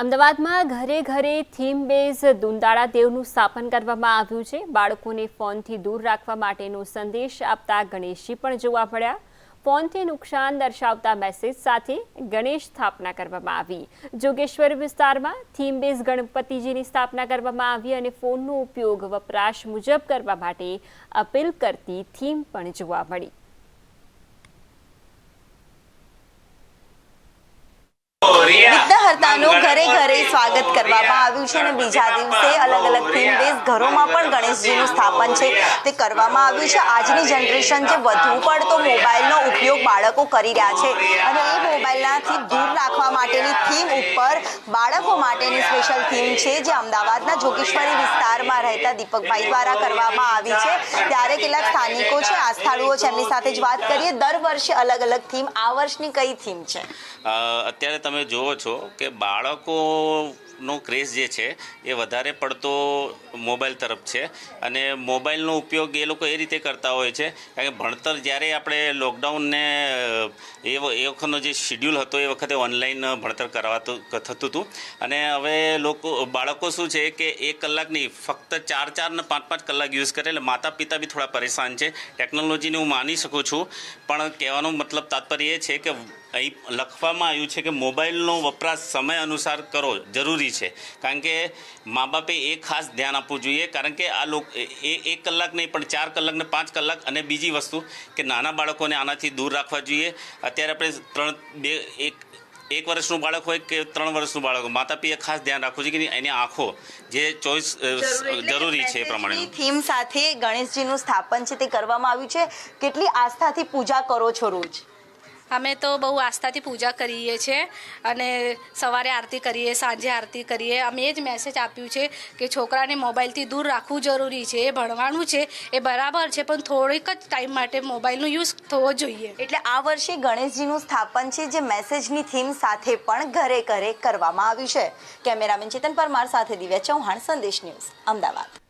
અમદાવાદમાં ઘરે ઘરે થીમ બેઝ દુંદાળા દેવનું સ્થાપન કરવામાં આવ્યું છે. બાળકોને ફોનથી દૂર રાખવા માટેનો સંદેશ આપતા ગણેશજી પણ જોવા મળ્યા. ફોનથી નુકસાન દર્શાવતા મેસેજ સાથે ગણેશ સ્થાપના કરવામાં આવી. જોગેશ્વર વિસ્તારમાં થીમ બેઝ ગણપતિજીની સ્થાપના કરવામાં આવી અને ફોનનો ઉપયોગ વપરાશ મુજબ કરવા માટે અપીલ કરતી થીમ પણ જોવા મળી. વિઘ્નહર્તાનું ઘરે ઘરે સ્વાગત કરવામાં આવ્યું છે અને બીજા દિવસે અલગ અલગ થીમ બેઝ ઘરોમાં પણ ગણેશજીનું સ્થાપન છે. તે કરવામાં આવ્યું છે. આજની જનરેશન જે વધુ પડતો મોબાઈલનો ઉપયોગ બાળકો કરી રહ્યા છે. અને એ મોબાઈલનાથી દૂર રાખવા થીમ ઉપર બાળકો માટેની સ્પેશિયલ થીમ છે, જે અમદાવાદના જોગેશ્વરી વિસ્તારમાં રહેતા દીપકભાઈ દ્વારા કરવામાં આવી છે. ત્યારે કેટલાક સ્થાનિકો છે આસ્થાળુઓ છે, એમની સાથે જ વાત કરીએ. દર વર્ષે અલગ અલગ થીમ આ વર્ષની કઈ થીમ છે? અત્યારે તમે જુઓ છો કે બાળકોનો ક્રેઝ જે છે, એ વધારે પડતો મોબાઈલ તરફ છે. અને મોબાઈલનો ઉપયોગ એ લોકો એ રીતે કરતા હોય છે, કારણ કે ભણતર જ્યારે આપણે લોકડાઉનને, એ એ વખતનો જે શિડ્યુલ હતો, એ વખતે ઓનલાઈન ભણતર કરાવાતું થતું હતું. અને હવે લોકો, બાળકો શું છે કે એક કલાક નહીં, ફક્ત ચાર ચાર ને પાંચ પાંચ કલાક યુઝ કરે, એટલે માતા પિતા બી થોડા પરેશાન છે. ટેકનોલોજીને હું માની શકું છું, પણ કહેવાનો મતલબ તાત્પર્ય એ છે કે અહીં લખવામાં આવ્યું છે કે મોબાઈલનો વપરાશ સમય અનુસાર કરો જરૂરી છે. કારણ કે મા બાપે એ ખાસ ધ્યાન આપવું જોઈએ કારણ કે આ લોક એ એક કલાક નહીં પણ ચાર કલાક ને પાંચ કલાક અને બીજી વસ્તુ કે નાના બાળકોને આનાથી દૂર રાખવા જોઈએ. અત્યારે આપણે ત્રણ બે એક એક વર્ષનું બાળક હોય કે ત્રણ વર્ષનું બાળક હોય માતા પિતાએ ખાસ ધ્યાન રાખવું જોઈએ કે એની આંખો જે ચોઈસ જરૂરી છે એ પ્રમાણેનું. થીમ સાથે ગણેશજીનું સ્થાપન છે તે કરવામાં આવ્યું છે. કેટલી આસ્થાથી પૂજા કરો છો રોજ? અમે તો બહુ આસ્થાથી પૂજા કરીએ છીએ અને સવારે આરતી કરીએ, સાંજે આરતી કરીએ. અમે એ જ મેસેજ આપ્યું છે કે છોકરાને મોબાઈલથી દૂર રાખવું જરૂરી છે, એ ભણવાનું છે, એ બરાબર છે, પણ થોડીક જ ટાઈમ માટે મોબાઈલનો યુઝ થવો જોઈએ. એટલે આ વર્ષે ગણેશજીનું સ્થાપન છે, જે મેસેજની થીમ સાથે પણ ઘરે ઘરે કરવામાં આવ્યું છે. કેમેરામેન ચેતન પરમાર સાથે દિવ્યા ચૌહાણ, સંદેશ ન્યૂઝ, અમદાવાદ.